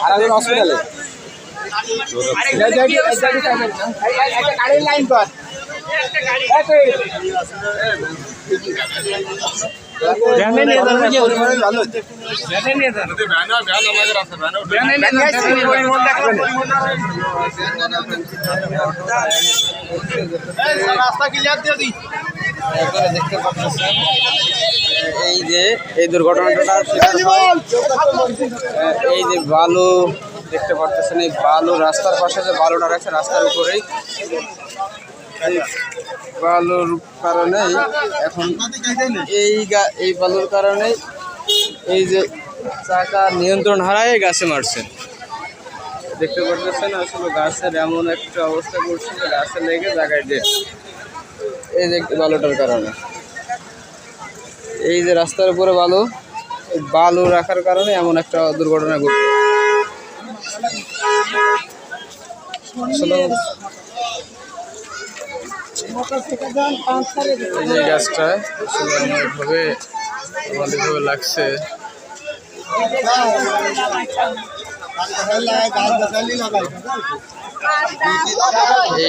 আরেকজন হসপিটালে গাড়ির লাইন কর। রাস্তা ক্লিয়ার দিয়ে দিই আপনারা দেখতে পাচ্ছেন যে এই দুর্ঘটনাটা এই যে বালু! দেখতে পাচ্ছেন এই বালু রাস্তার পাশে যে বালুটা রাখছে রাস্তার উপরেই। বালুর কারণেই এখন এই গা- এই বালুর কারণেই এই যে চাকা নিয়ন্ত্রণ হারায় গাছে মারছে। দেখতে পাচ্ছেন আসলে গাছের এমন একটা অবস্থা করছে যে গাছে লেগে জায়গায় দিয়ে এই যে বালুটার কারণে। এই যে রাস্তার উপরে বালু বালু রাখার কারণে এমন একটা দুর্ঘটনা আসলে এই এমনভাবে ভালোভাবে লাগছে।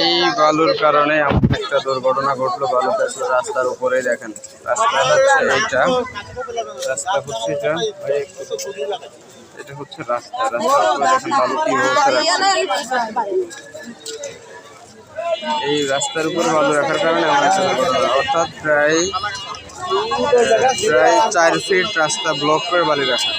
এই বালুর কারণে এমন একটা দুর্ঘটনা ঘটলো বালুটা আসলে রাস্তার উপরেই দেখেন। রাস্তা হচ্ছে এইটা। রাস্তা হচ্ছে এটা। এটা হচ্ছে রাস্তা। রাস্তার উপরে এই রাস্তার উপরে বালু রাখার কারণে এমন একটা দুর্ঘটনা। অর্থাৎ প্রায় প্রায় চার ফিট রাস্তা ব্লক করে বালি রাখা।